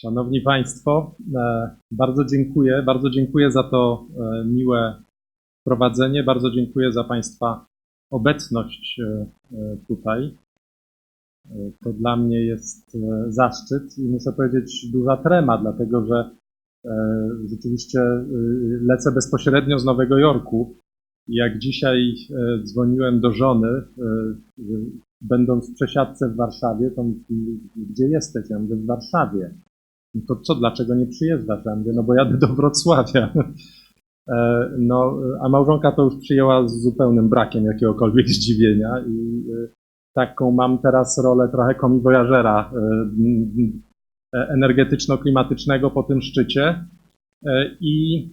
Szanowni Państwo, e, bardzo dziękuję. Bardzo dziękuję za to e, miłe prowadzenie. Bardzo dziękuję za Państwa obecność e, tutaj. To dla mnie jest zaszczyt i muszę powiedzieć duża trema, dlatego że rzeczywiście lecę bezpośrednio z Nowego Jorku. Jak dzisiaj dzwoniłem do żony, będąc w przesiadce w Warszawie, to mówi, gdzie jesteś? Ja mówię, w Warszawie. No to co, dlaczego nie przyjeżdżasz? Ja mówię, no bo jadę do Wrocławia. E, No, a małżonka to już przyjęła z zupełnym brakiem jakiegokolwiek zdziwienia i e, taką mam teraz rolę trochę komiwojażera e, energetyczno-klimatycznego po tym szczycie. I,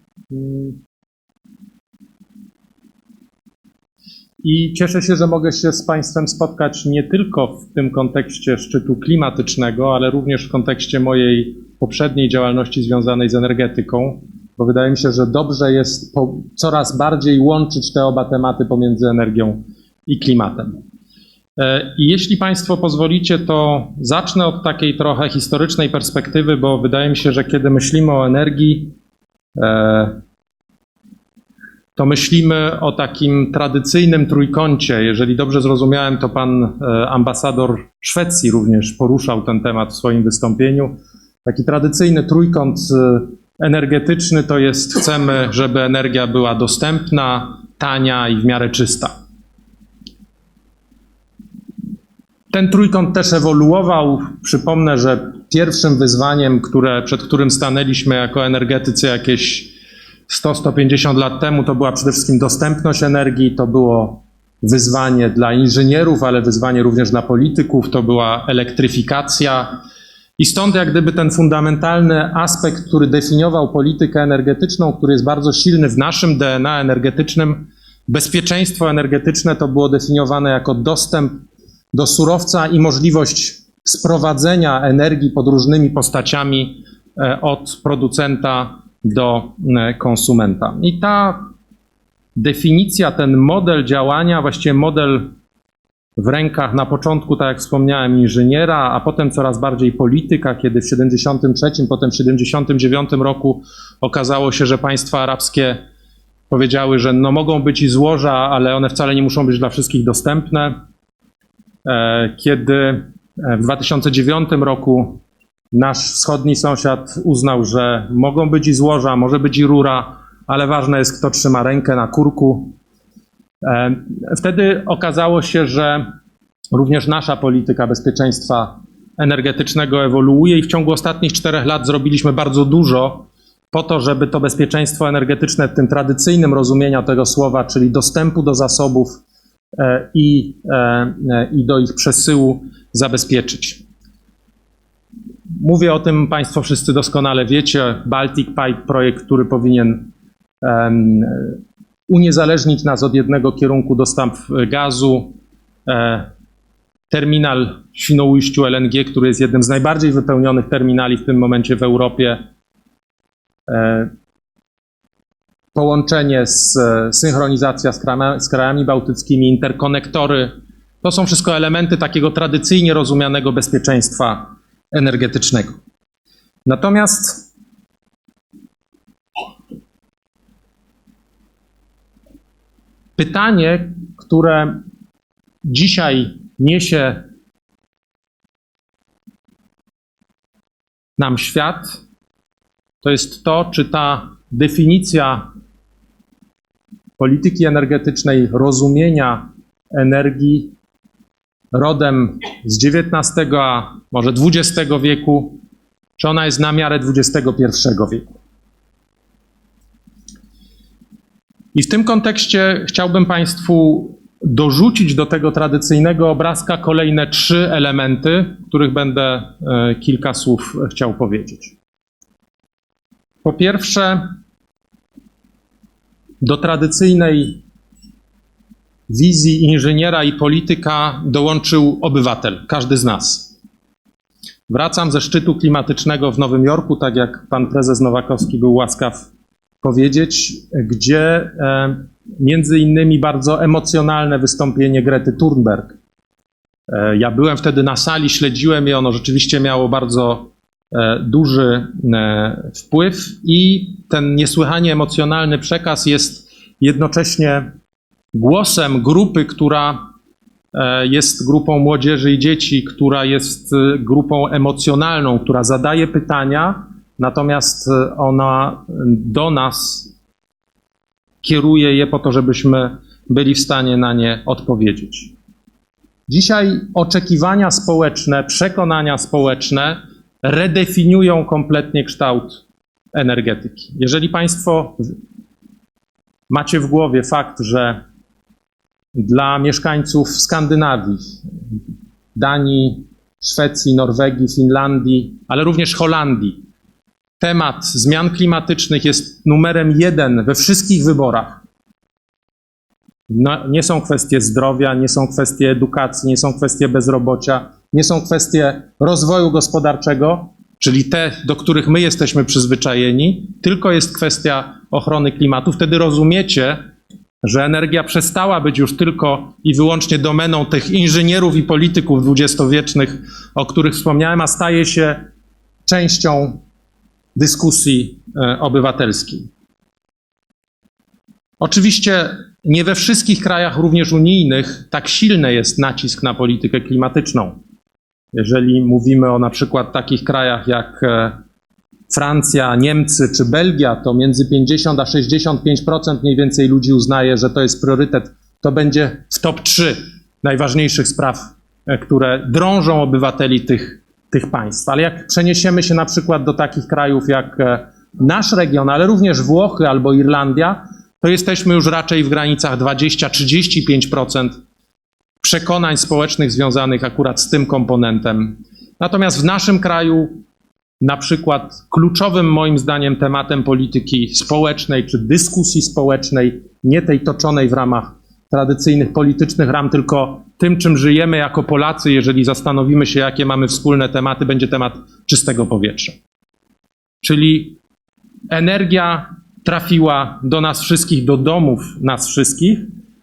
I cieszę się, że mogę się z Państwem spotkać nie tylko w tym kontekście szczytu klimatycznego, ale również w kontekście mojej poprzedniej działalności związanej z energetyką, bo wydaje mi się, że dobrze jest po, coraz bardziej łączyć te oba tematy pomiędzy energią i klimatem. E, I jeśli Państwo pozwolicie, to zacznę od takiej trochę historycznej perspektywy, bo wydaje mi się, że kiedy myślimy o energii, e, to myślimy o takim tradycyjnym trójkącie. Jeżeli dobrze zrozumiałem, to pan e, ambasador Szwecji również poruszał ten temat w swoim wystąpieniu. Taki tradycyjny trójkąt e, energetyczny to jest chcemy, żeby energia była dostępna, tania i w miarę czysta. Ten trójkąt też ewoluował. Przypomnę, że pierwszym wyzwaniem, które, przed którym stanęliśmy jako energetycy jakieś 100-150 lat temu, to była przede wszystkim dostępność energii, to było wyzwanie dla inżynierów, ale wyzwanie również dla polityków, to była elektryfikacja. I stąd jak gdyby ten fundamentalny aspekt, który definiował politykę energetyczną, który jest bardzo silny w naszym DNA energetycznym, bezpieczeństwo energetyczne to było definiowane jako dostęp do surowca i możliwość sprowadzenia energii pod różnymi postaciami e, od producenta do e, konsumenta. I ta definicja, ten model działania, właściwie model w rękach na początku, tak jak wspomniałem, inżyniera, a potem coraz bardziej polityka, kiedy w 73, potem w 79 roku okazało się, że państwa arabskie powiedziały, że no mogą być i złoża, ale one wcale nie muszą być dla wszystkich dostępne. E, Kiedy w 2009 roku nasz wschodni sąsiad uznał, że mogą być i złoża, może być i rura, ale ważne jest, kto trzyma rękę na kurku. Wtedy okazało się, że również nasza polityka bezpieczeństwa energetycznego ewoluuje i w ciągu ostatnich czterech lat zrobiliśmy bardzo dużo po to, żeby to bezpieczeństwo energetyczne w tym tradycyjnym rozumieniu tego słowa, czyli dostępu do zasobów e, i, e, e, i do ich przesyłu zabezpieczyć. Mówię o tym, Państwo wszyscy doskonale wiecie. Baltic Pipe, projekt, który powinien em, uniezależnić nas od jednego kierunku dostaw gazu. E, terminal w Świnoujściu LNG, który jest jednym z najbardziej wypełnionych terminali w tym momencie w Europie. E, połączenie z e, synchronizacja z, krana, z krajami bałtyckimi, interkonektory. To są wszystko elementy takiego tradycyjnie rozumianego bezpieczeństwa energetycznego. Natomiast pytanie, które dzisiaj niesie nam świat, to jest to, czy ta definicja polityki energetycznej, rozumienia energii rodem z XIX, a może XX wieku, czy ona jest na miarę XXI wieku. I w tym kontekście chciałbym Państwu dorzucić do tego tradycyjnego obrazka kolejne trzy elementy, których będę e, kilka słów chciał powiedzieć. Po pierwsze, do tradycyjnej wizji inżyniera i polityka dołączył obywatel, każdy z nas. Wracam ze szczytu klimatycznego w Nowym Jorku, tak jak pan prezes Nowakowski był łaskaw powiedzieć, gdzie e, między innymi bardzo emocjonalne wystąpienie Grety Thunberg. E, ja byłem wtedy na sali, śledziłem je, ono rzeczywiście miało bardzo e, duży e, wpływ i ten niesłychanie emocjonalny przekaz jest jednocześnie głosem grupy, która e, jest grupą młodzieży i dzieci, która jest e, grupą emocjonalną, która zadaje pytania, natomiast e, ona do nas kieruje je po to, żebyśmy byli w stanie na nie odpowiedzieć. Dzisiaj oczekiwania społeczne, przekonania społeczne redefiniują kompletnie kształt energetyki. Jeżeli Państwo macie w głowie fakt, że dla mieszkańców Skandynawii, Danii, Szwecji, Norwegii, Finlandii, ale również Holandii, temat zmian klimatycznych jest numerem jeden we wszystkich wyborach. No, nie są kwestie zdrowia, nie są kwestie edukacji, nie są kwestie bezrobocia, nie są kwestie rozwoju gospodarczego, czyli te, do których my jesteśmy przyzwyczajeni, tylko jest kwestia ochrony klimatu. Wtedy rozumiecie, że energia przestała być już tylko i wyłącznie domeną tych inżynierów i polityków dwudziestowiecznych, o których wspomniałem, a staje się częścią dyskusji e, obywatelskiej. Oczywiście nie we wszystkich krajach, również unijnych, tak silny jest nacisk na politykę klimatyczną. Jeżeli mówimy o na przykład takich krajach jak e, Francja, Niemcy czy Belgia, to między 50 a 65% mniej więcej ludzi uznaje, że to jest priorytet. To będzie w top 3 najważniejszych spraw, e, które drążą obywateli tych, tych państw. Ale jak przeniesiemy się na przykład do takich krajów jak e, nasz region, ale również Włochy albo Irlandia, to jesteśmy już raczej w granicach 20-35% przekonań społecznych związanych akurat z tym komponentem. Natomiast w naszym kraju, na przykład, kluczowym moim zdaniem tematem polityki społecznej czy dyskusji społecznej, nie tej toczonej w ramach tradycyjnych politycznych ram, tylko tym, czym żyjemy jako Polacy, jeżeli zastanowimy się, jakie mamy wspólne tematy, będzie temat czystego powietrza. Czyli energia trafiła do nas wszystkich, do domów nas wszystkich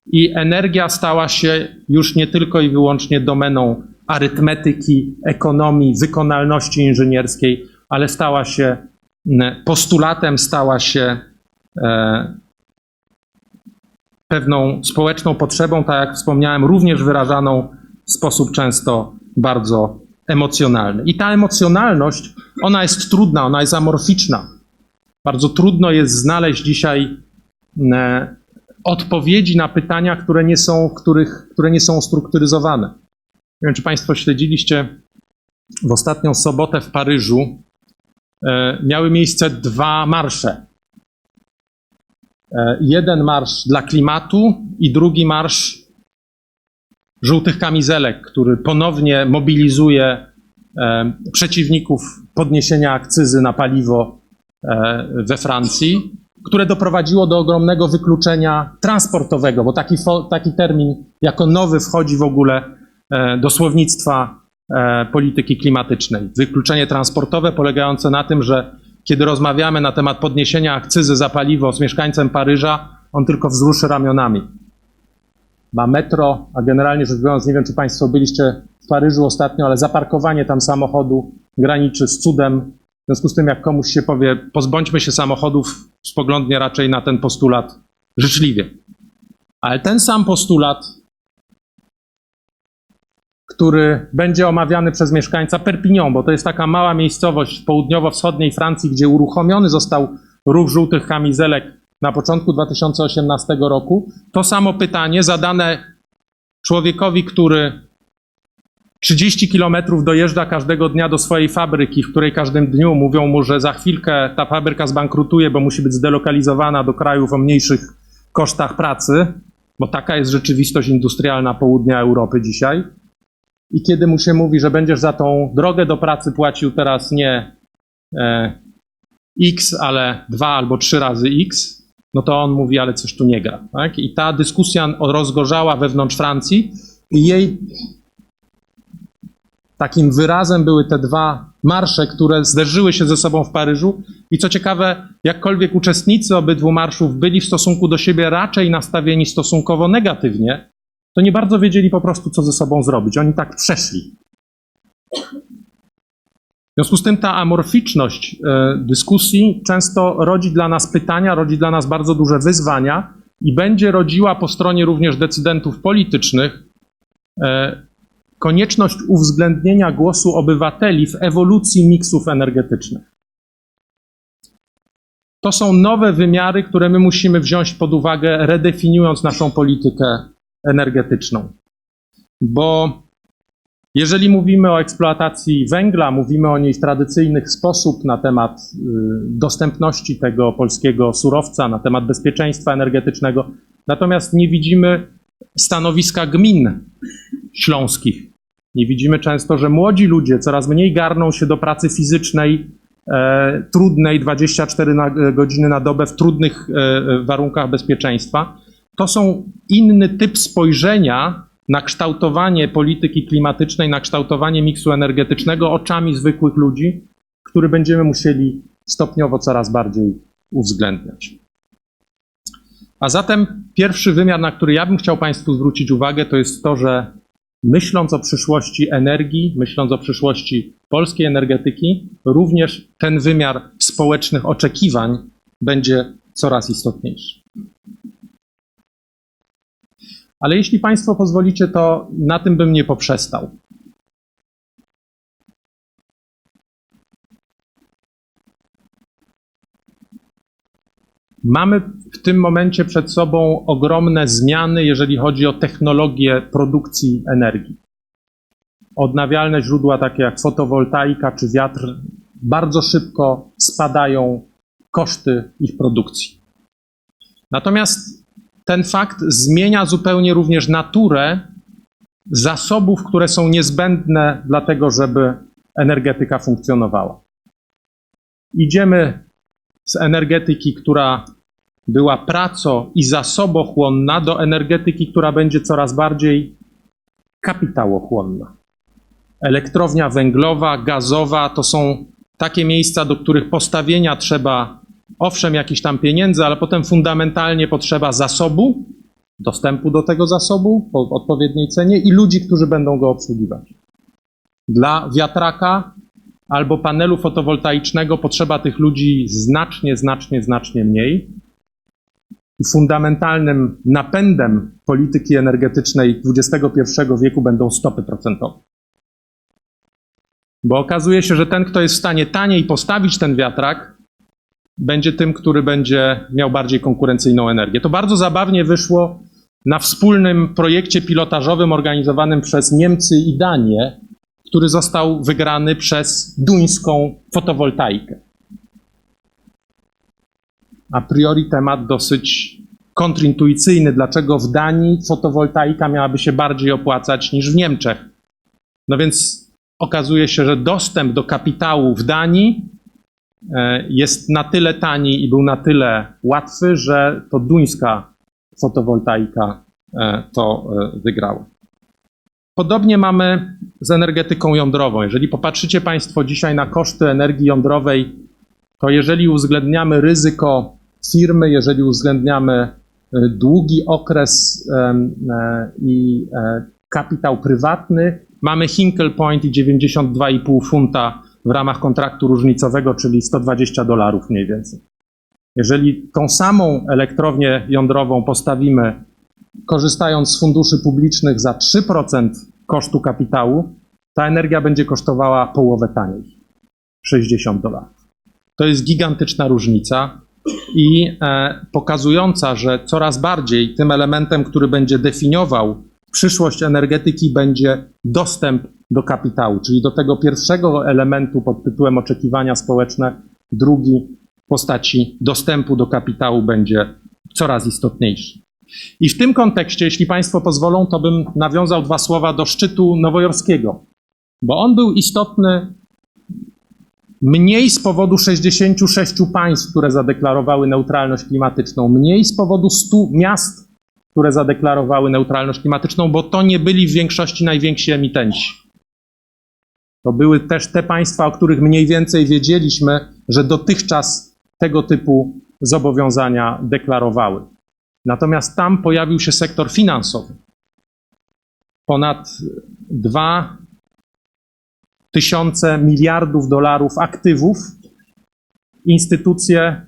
i energia stała się już nie tylko i wyłącznie domeną arytmetyki, ekonomii, wykonalności inżynierskiej, ale stała się postulatem, stała się e, pewną społeczną potrzebą, tak jak wspomniałem, również wyrażaną w sposób często bardzo emocjonalny. I ta emocjonalność, ona jest trudna, ona jest amorficzna. Bardzo trudno jest znaleźć dzisiaj odpowiedzi na pytania, które nie są, których, które nie są ustrukturyzowane. Nie wiem, czy Państwo śledziliście w ostatnią sobotę w Paryżu e, miały miejsce dwa marsze. E, jeden marsz dla klimatu i drugi marsz żółtych kamizelek, który ponownie mobilizuje e, przeciwników podniesienia akcyzy na paliwo we Francji, które doprowadziło do ogromnego wykluczenia transportowego, bo taki, taki termin jako nowy wchodzi w ogóle do słownictwa e, polityki klimatycznej. Wykluczenie transportowe polegające na tym, że kiedy rozmawiamy na temat podniesienia akcyzy za paliwo z mieszkańcem Paryża, on tylko wzruszy ramionami. Ma metro, a generalnie rzecz biorąc, nie wiem, czy Państwo byliście w Paryżu ostatnio, ale zaparkowanie tam samochodu graniczy z cudem. W związku z tym, jak komuś się powie, pozbądźmy się samochodów, spoglądnie raczej na ten postulat życzliwie. Ale ten sam postulat, który będzie omawiany przez mieszkańca Perpignan, bo to jest taka mała miejscowość południowo-wschodniej Francji, gdzie uruchomiony został ruch żółtych kamizelek na początku 2018 roku. To samo pytanie zadane człowiekowi, który 30 kilometrów dojeżdża każdego dnia do swojej fabryki, w której każdym dniu mówią mu, że za chwilkę ta fabryka zbankrutuje, bo musi być zdelokalizowana do krajów o mniejszych kosztach pracy, bo taka jest rzeczywistość industrialna południa Europy dzisiaj. I kiedy mu się mówi, że będziesz za tą drogę do pracy płacił teraz nie e, x, ale dwa albo trzy razy x, no to on mówi, ale coś tu nie gra. Tak? I ta dyskusja rozgorzała wewnątrz Francji i jej takim wyrazem były te dwa marsze, które zderzyły się ze sobą w Paryżu. I co ciekawe, jakkolwiek uczestnicy obydwu marszów byli w stosunku do siebie raczej nastawieni stosunkowo negatywnie, to nie bardzo wiedzieli po prostu, co ze sobą zrobić. Oni tak przeszli. W związku z tym ta amorficzność e, dyskusji często rodzi dla nas pytania, rodzi dla nas bardzo duże wyzwania i będzie rodziła po stronie również decydentów politycznych e, konieczność uwzględnienia głosu obywateli w ewolucji miksów energetycznych. To są nowe wymiary, które my musimy wziąć pod uwagę, redefiniując naszą politykę energetyczną. Bo jeżeli mówimy o eksploatacji węgla, mówimy o niej w tradycyjny sposób na temat y, dostępności tego polskiego surowca, na temat bezpieczeństwa energetycznego, natomiast nie widzimy stanowiska gmin śląskich. Nie widzimy często, że młodzi ludzie coraz mniej garną się do pracy fizycznej, e, trudnej, 24 na, godziny na dobę, w trudnych e, warunkach bezpieczeństwa. To są inny typ spojrzenia na kształtowanie polityki klimatycznej, na kształtowanie miksu energetycznego oczami zwykłych ludzi, który będziemy musieli stopniowo coraz bardziej uwzględniać. A zatem pierwszy wymiar, na który ja bym chciał Państwu zwrócić uwagę, to jest to, że myśląc o przyszłości energii, myśląc o przyszłości polskiej energetyki, również ten wymiar społecznych oczekiwań będzie coraz istotniejszy. Ale jeśli Państwo pozwolicie, to na tym bym nie poprzestał. Mamy w tym momencie przed sobą ogromne zmiany, jeżeli chodzi o technologię produkcji energii. Odnawialne źródła, takie jak fotowoltaika czy wiatr, bardzo szybko spadają koszty ich produkcji. Natomiast ten fakt zmienia zupełnie również naturę zasobów, które są niezbędne dla tego, żeby energetyka funkcjonowała. Idziemy z energetyki, która była praco i zasobochłonna, do energetyki, która będzie coraz bardziej kapitałochłonna. Elektrownia węglowa, gazowa to są takie miejsca, do których postawienia trzeba owszem jakiś tam pieniędzy, ale potem fundamentalnie potrzeba zasobu, dostępu do tego zasobu po odpowiedniej cenie i ludzi, którzy będą go obsługiwać. Dla wiatraka albo panelu fotowoltaicznego potrzeba tych ludzi znacznie, znacznie, znacznie mniej. Fundamentalnym napędem polityki energetycznej XXI wieku będą stopy procentowe. Bo okazuje się, że ten, kto jest w stanie taniej postawić ten wiatrak, będzie tym, który będzie miał bardziej konkurencyjną energię. To bardzo zabawnie wyszło na wspólnym projekcie pilotażowym organizowanym przez Niemcy i Danię, który został wygrany przez duńską fotowoltaikę. A priori temat dosyć kontrintuicyjny, dlaczego w Danii fotowoltaika miałaby się bardziej opłacać niż w Niemczech. No więc okazuje się, że dostęp do kapitału w Danii jest na tyle tani i był na tyle łatwy, że to duńska fotowoltaika e, to e, wygrała. Podobnie mamy z energetyką jądrową. Jeżeli popatrzycie Państwo dzisiaj na koszty energii jądrowej, to jeżeli uwzględniamy ryzyko firmy, jeżeli uwzględniamy e, długi okres e, i e, kapitał prywatny, mamy Hinkle Point i 92,5 funta w ramach kontraktu różnicowego, czyli 120 dolarów mniej więcej. Jeżeli tą samą elektrownię jądrową postawimy korzystając z funduszy publicznych za 3% kosztu kapitału, ta energia będzie kosztowała połowę taniej 60 dolarów. To jest gigantyczna różnica i e, pokazująca, że coraz bardziej tym elementem, który będzie definiował przyszłość energetyki, będzie dostęp do kapitału, czyli do tego pierwszego elementu pod tytułem oczekiwania społeczne, drugi w postaci dostępu do kapitału będzie coraz istotniejszy. I w tym kontekście, jeśli Państwo pozwolą, to bym nawiązał dwa słowa do szczytu nowojorskiego, bo on był istotny mniej z powodu 66 państw, które zadeklarowały neutralność klimatyczną, mniej z powodu 100 miast, które zadeklarowały neutralność klimatyczną, bo to nie byli w większości najwięksi emitenci. To były też te państwa, o których mniej więcej wiedzieliśmy, że dotychczas tego typu zobowiązania deklarowały. Natomiast tam pojawił się sektor finansowy. Ponad 2 tysiące miliardów dolarów aktywów, instytucje e,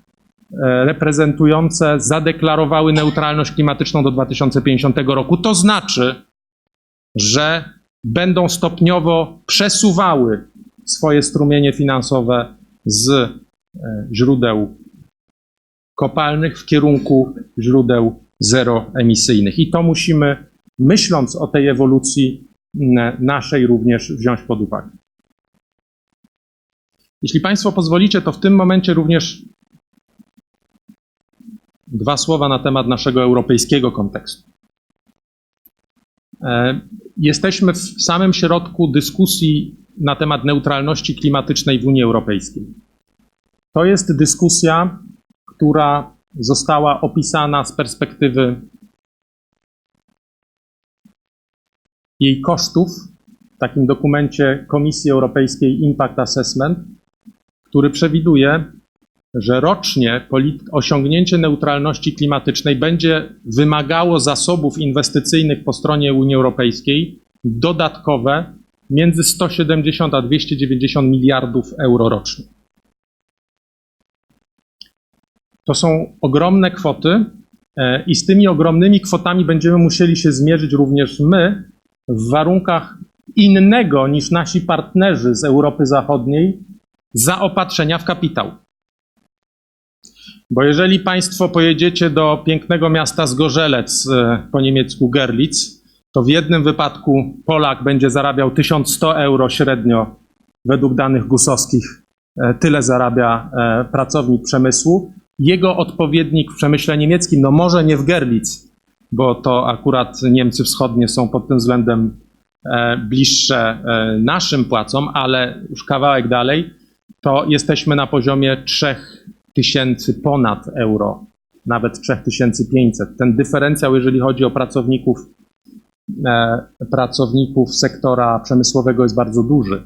reprezentujące zadeklarowały neutralność klimatyczną do 2050 roku. To znaczy, że będą stopniowo przesuwały swoje strumienie finansowe z e, źródeł kopalnych w kierunku źródeł zeroemisyjnych. I to musimy, myśląc o tej ewolucji naszej, również wziąć pod uwagę. Jeśli Państwo pozwolicie, to w tym momencie również dwa słowa na temat naszego europejskiego kontekstu. E, Jesteśmy w samym środku dyskusji na temat neutralności klimatycznej w Unii Europejskiej. To jest dyskusja, która została opisana z perspektywy jej kosztów w takim dokumencie Komisji Europejskiej Impact Assessment, który przewiduje, że rocznie osiągnięcie neutralności klimatycznej będzie wymagało zasobów inwestycyjnych po stronie Unii Europejskiej dodatkowe między 170 a 290 miliardów euro rocznie. To są ogromne kwoty e, i z tymi ogromnymi kwotami będziemy musieli się zmierzyć również my w warunkach innego niż nasi partnerzy z Europy Zachodniej zaopatrzenia w kapitał. Bo jeżeli Państwo pojedziecie do pięknego miasta Zgorzelec, e, po niemiecku Gerlitz, to w jednym wypadku Polak będzie zarabiał 1100 euro średnio, według danych gusowskich, e, tyle zarabia e, pracownik przemysłu. Jego odpowiednik w przemyśle niemieckim, no może nie w Gerlitz, bo to akurat Niemcy wschodnie są pod tym względem bliższe naszym płacom, ale już kawałek dalej, to jesteśmy na poziomie 3000 ponad euro, nawet 3500. Ten dyferencjał, jeżeli chodzi o pracowników, e, pracowników sektora przemysłowego, jest bardzo duży.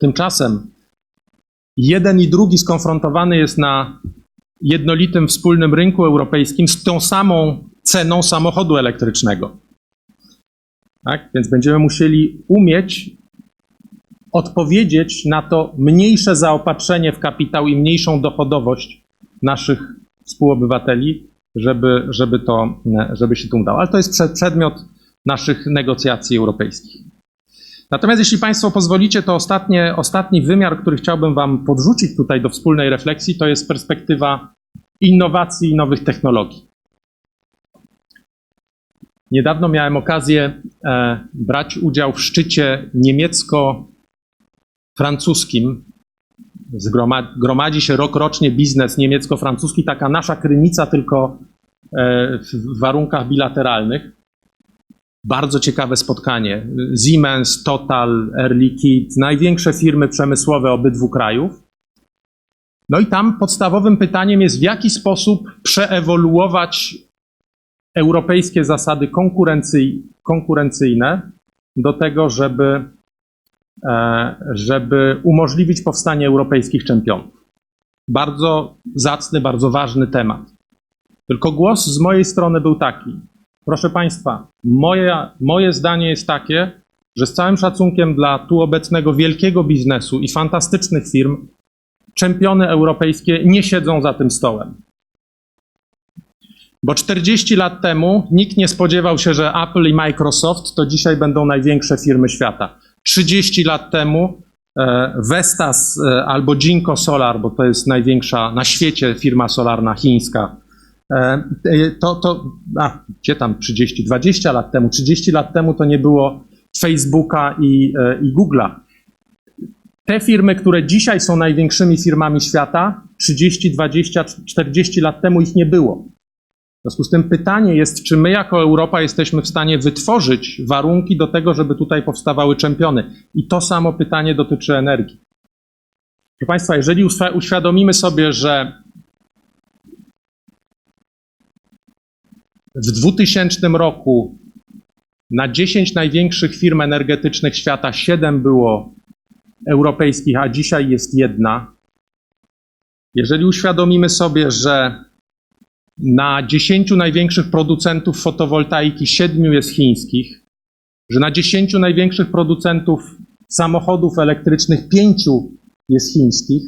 Tymczasem jeden i drugi skonfrontowany jest na jednolitym wspólnym rynku europejskim z tą samą ceną samochodu elektrycznego. Tak? Więc będziemy musieli umieć odpowiedzieć na to mniejsze zaopatrzenie w kapitał i mniejszą dochodowość naszych współobywateli, żeby, żeby, to, żeby się to udało. Ale to jest przed- przedmiot naszych negocjacji europejskich. Natomiast jeśli Państwo pozwolicie, to ostatnie, ostatni wymiar, który chciałbym Wam podrzucić tutaj do wspólnej refleksji, to jest perspektywa innowacji i nowych technologii. Niedawno miałem okazję e, brać udział w szczycie niemiecko-francuskim. Zgroma- Gromadzi się rok rocznie biznes niemiecko-francuski, taka nasza krynica, tylko e, w warunkach bilateralnych. Bardzo ciekawe spotkanie. Siemens, Total, Air Liquide, największe firmy przemysłowe obydwu krajów. No i tam podstawowym pytaniem jest, w jaki sposób przeewoluować europejskie zasady konkurencyj, konkurencyjne do tego, żeby, żeby umożliwić powstanie europejskich czempionów. Bardzo zacny, bardzo ważny temat. Tylko głos z mojej strony był taki. Proszę Państwa, moje, moje zdanie jest takie, że z całym szacunkiem dla tu obecnego wielkiego biznesu i fantastycznych firm, czempiony europejskie nie siedzą za tym stołem. Bo 40 lat temu nikt nie spodziewał się, że Apple i Microsoft to dzisiaj będą największe firmy świata. 30 lat temu e, Vestas e, albo Jinko Solar, bo to jest największa na świecie firma solarna chińska, e, to, to a, gdzie tam 30, 20 lat temu, 30 lat temu to nie było Facebooka i, i Google'a. Te firmy, które dzisiaj są największymi firmami świata, 30, 20, 40 lat temu ich nie było. W związku z tym pytanie jest, czy my jako Europa jesteśmy w stanie wytworzyć warunki do tego, żeby tutaj powstawały czempiony. I to samo pytanie dotyczy energii. Proszę Państwa, jeżeli uświ- uświadomimy sobie, że w 2000 roku na 10 największych firm energetycznych świata 7 było europejskich, a dzisiaj jest jedna. Jeżeli uświadomimy sobie, że na 10 największych producentów fotowoltaiki 7 jest chińskich, że na 10 największych producentów samochodów elektrycznych pięciu jest chińskich,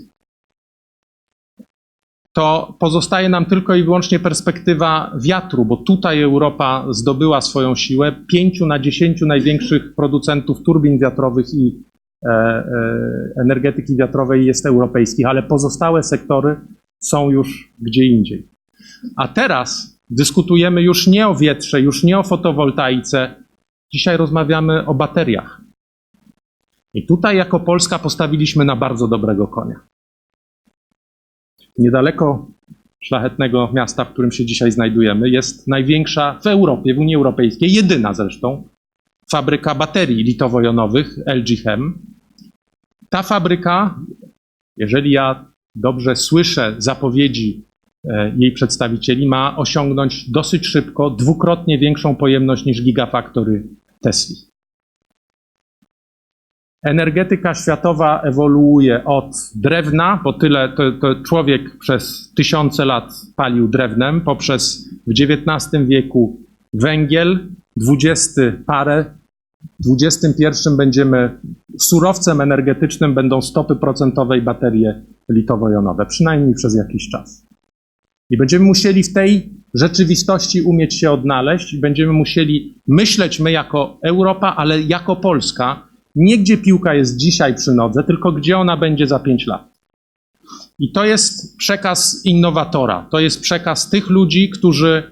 to pozostaje nam tylko i wyłącznie perspektywa wiatru, bo tutaj Europa zdobyła swoją siłę. Pięciu na dziesięciu największych producentów turbin wiatrowych i e, e, energetyki wiatrowej jest europejskich, ale pozostałe sektory są już gdzie indziej. A teraz dyskutujemy już nie o wietrze, już nie o fotowoltaice. Dzisiaj rozmawiamy o bateriach. I tutaj jako Polska postawiliśmy na bardzo dobrego konia. Niedaleko szlachetnego miasta, w którym się dzisiaj znajdujemy, jest największa w Europie, w Unii Europejskiej, jedyna zresztą, fabryka baterii litowo-jonowych LG Chem. Ta fabryka, jeżeli ja dobrze słyszę zapowiedzi jej przedstawicieli, ma osiągnąć dosyć szybko dwukrotnie większą pojemność niż gigafaktory Tesla. Energetyka światowa ewoluuje od drewna, bo tyle to, to człowiek przez tysiące lat palił drewnem, poprzez w XIX wieku węgiel, XX parę, w XXI będziemy surowcem energetycznym będą stopy procentowe i baterie litowo-jonowe, przynajmniej przez jakiś czas. I będziemy musieli w tej rzeczywistości umieć się odnaleźć będziemy musieli myśleć my jako Europa, ale jako Polska, nie gdzie piłka jest dzisiaj przy nodze, tylko gdzie ona będzie za pięć lat. I to jest przekaz innowatora. To jest przekaz tych ludzi, którzy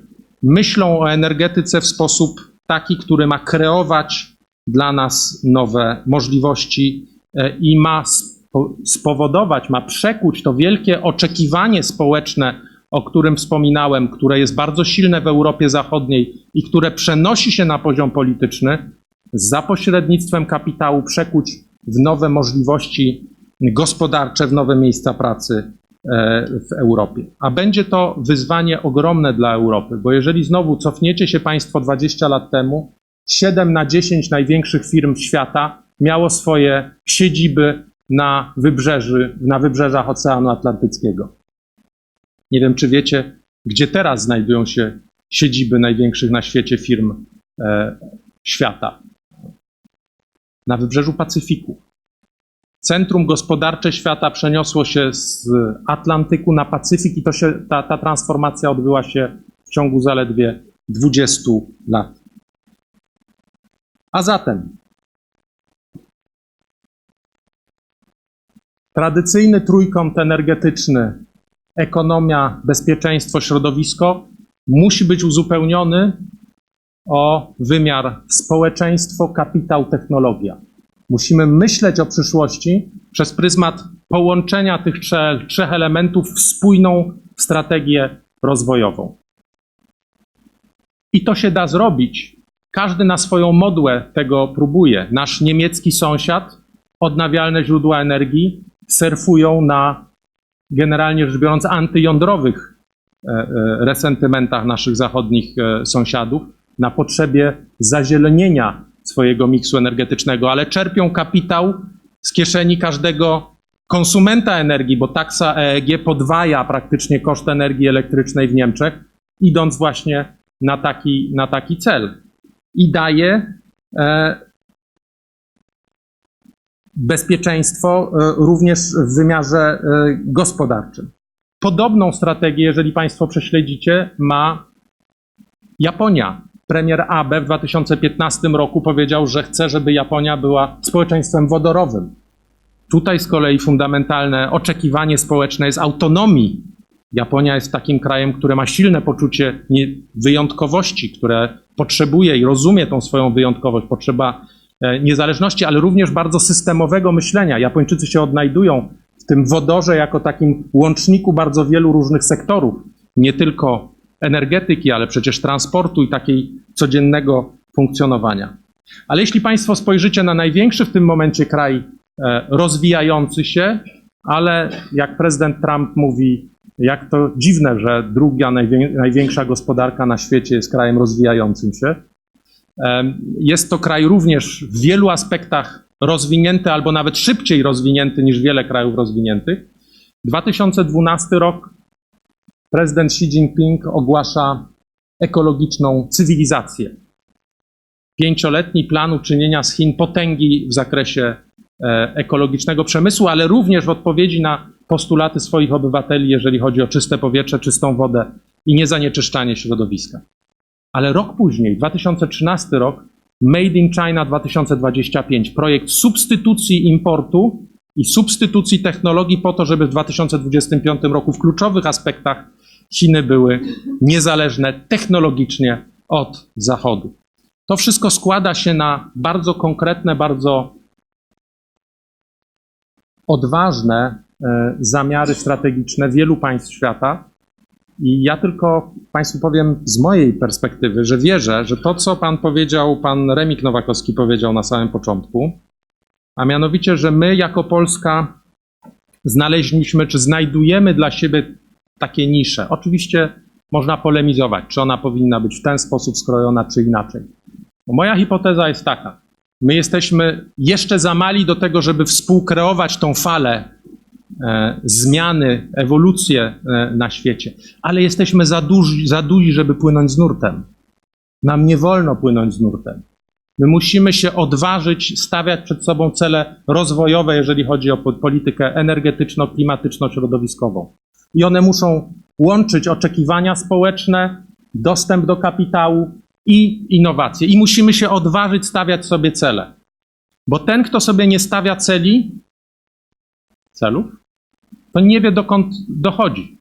myślą o energetyce w sposób taki, który ma kreować dla nas nowe możliwości e, i ma spowodować, ma przekuć to wielkie oczekiwanie społeczne, o którym wspominałem, które jest bardzo silne w Europie Zachodniej i które przenosi się na poziom polityczny, za pośrednictwem kapitału przekuć w nowe możliwości gospodarcze, w nowe miejsca pracy e, w Europie. A będzie to wyzwanie ogromne dla Europy, bo jeżeli znowu cofniecie się Państwo 20 lat temu, 7 na 10 największych firm świata miało swoje siedziby na, wybrzeży, na wybrzeżach Oceanu Atlantyckiego. Nie wiem, czy wiecie, gdzie teraz znajdują się siedziby największych na świecie firm e, świata na wybrzeżu Pacyfiku. Centrum gospodarcze świata przeniosło się z Atlantyku na Pacyfik i to się, ta, ta transformacja odbyła się w ciągu zaledwie 20 lat. A zatem tradycyjny trójkąt energetyczny ekonomia, bezpieczeństwo, środowisko musi być uzupełniony o wymiar społeczeństwo, kapitał, technologia. Musimy myśleć o przyszłości przez pryzmat połączenia tych trzech, trzech elementów w spójną strategię rozwojową. I to się da zrobić. Każdy na swoją modłę tego próbuje. Nasz niemiecki sąsiad, odnawialne źródła energii, surfują na generalnie rzecz biorąc antyjądrowych e, e, resentymentach naszych zachodnich e, sąsiadów na potrzebie zazielenienia swojego miksu energetycznego, ale czerpią kapitał z kieszeni każdego konsumenta energii, bo taksa EEG podwaja praktycznie koszt energii elektrycznej w Niemczech, idąc właśnie na taki, na taki cel. I daje bezpieczeństwo e, również w wymiarze e, gospodarczym. Podobną strategię, jeżeli Państwo prześledzicie, ma Japonia premier Abe w 2015 roku powiedział, że chce, żeby Japonia była społeczeństwem wodorowym. Tutaj z kolei fundamentalne oczekiwanie społeczne jest autonomii. Japonia jest takim krajem, który ma silne poczucie wyjątkowości, które potrzebuje i rozumie tą swoją wyjątkowość, potrzeba niezależności, ale również bardzo systemowego myślenia. Japończycy się odnajdują w tym wodorze jako takim łączniku bardzo wielu różnych sektorów, nie tylko energetyki, ale przecież transportu i takiej codziennego funkcjonowania. Ale jeśli Państwo spojrzycie na największy w tym momencie kraj e, rozwijający się, ale jak prezydent Trump mówi, jak to dziwne, że druga największa gospodarka na świecie jest krajem rozwijającym się. Jest to kraj również w wielu aspektach rozwinięty, albo nawet szybciej rozwinięty niż wiele krajów rozwiniętych. 2012 rok prezydent Xi Jinping ogłasza ekologiczną cywilizację. Pięcioletni plan uczynienia z Chin potęgi w zakresie e, ekologicznego przemysłu, ale również w odpowiedzi na postulaty swoich obywateli, jeżeli chodzi o czyste powietrze, czystą wodę i niezanieczyszczanie środowiska. Ale rok później, 2013 rok, Made in China 2025, projekt substytucji importu i substytucji technologii po to, żeby w 2025 roku w kluczowych aspektach Chiny były niezależne technologicznie od Zachodu. To wszystko składa się na bardzo konkretne, bardzo odważne e, zamiary strategiczne wielu państw świata. I ja tylko Państwu powiem z mojej perspektywy, że wierzę, że to, co Pan powiedział, Pan Remik Nowakowski powiedział na samym początku, a mianowicie, że my jako Polska znaleźliśmy, czy znajdujemy dla siebie takie nisze. Oczywiście można polemizować, czy ona powinna być w ten sposób skrojona, czy inaczej. Moja hipoteza jest taka. My jesteśmy jeszcze za mali do tego, żeby współkreować tą falę zmiany, ewolucję e, na świecie, ale jesteśmy za duzi, za duzi, żeby płynąć z nurtem. Nam nie wolno płynąć z nurtem. My musimy się odważyć stawiać przed sobą cele rozwojowe, jeżeli chodzi o po- politykę energetyczno-klimatyczno-środowiskową. I one muszą łączyć oczekiwania społeczne, dostęp do kapitału i innowacje. I musimy się odważyć stawiać sobie cele. Bo ten, kto sobie nie stawia celi, celów, to nie wie dokąd dochodzi.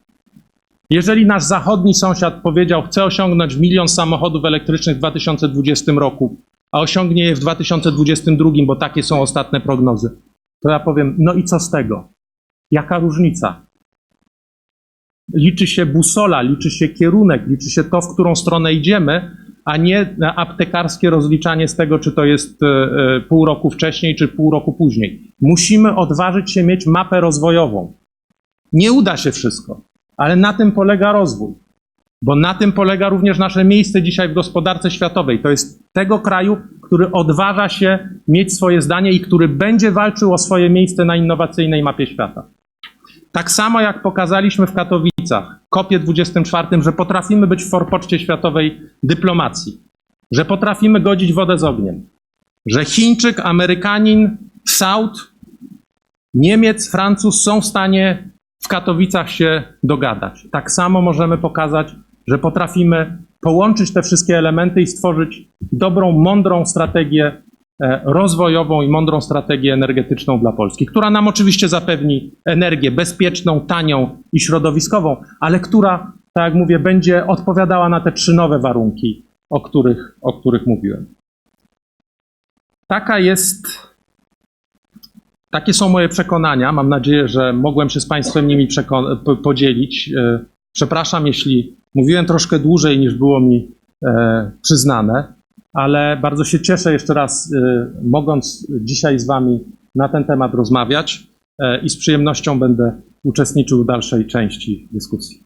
Jeżeli nasz zachodni sąsiad powiedział, chce osiągnąć milion samochodów elektrycznych w 2020 roku, a osiągnie je w 2022, bo takie są ostatnie prognozy, to ja powiem, no i co z tego? Jaka różnica? Liczy się busola, liczy się kierunek, liczy się to, w którą stronę idziemy, a nie aptekarskie rozliczanie z tego, czy to jest e, e, pół roku wcześniej, czy pół roku później. Musimy odważyć się mieć mapę rozwojową. Nie uda się wszystko, ale na tym polega rozwój. Bo na tym polega również nasze miejsce dzisiaj w gospodarce światowej. To jest tego kraju, który odważa się mieć swoje zdanie i który będzie walczył o swoje miejsce na innowacyjnej mapie świata. Tak samo jak pokazaliśmy w Katowicach, kopie 24, że potrafimy być w forpoczcie światowej dyplomacji, że potrafimy godzić wodę z ogniem, że Chińczyk, Amerykanin, Saud, Niemiec, Francuz są w stanie w Katowicach się dogadać. Tak samo możemy pokazać, że potrafimy połączyć te wszystkie elementy i stworzyć dobrą, mądrą strategię e, rozwojową i mądrą strategię energetyczną dla Polski, która nam oczywiście zapewni energię bezpieczną, tanią i środowiskową, ale która, tak jak mówię, będzie odpowiadała na te trzy nowe warunki, o których, o których mówiłem. Taka jest takie są moje przekonania. Mam nadzieję, że mogłem się z Państwem nimi podzielić. E, Przepraszam, jeśli mówiłem troszkę dłużej niż było mi e, przyznane, ale bardzo się cieszę jeszcze raz, e, mogąc dzisiaj z Wami na ten temat rozmawiać i z przyjemnością będę uczestniczył w dalszej części dyskusji.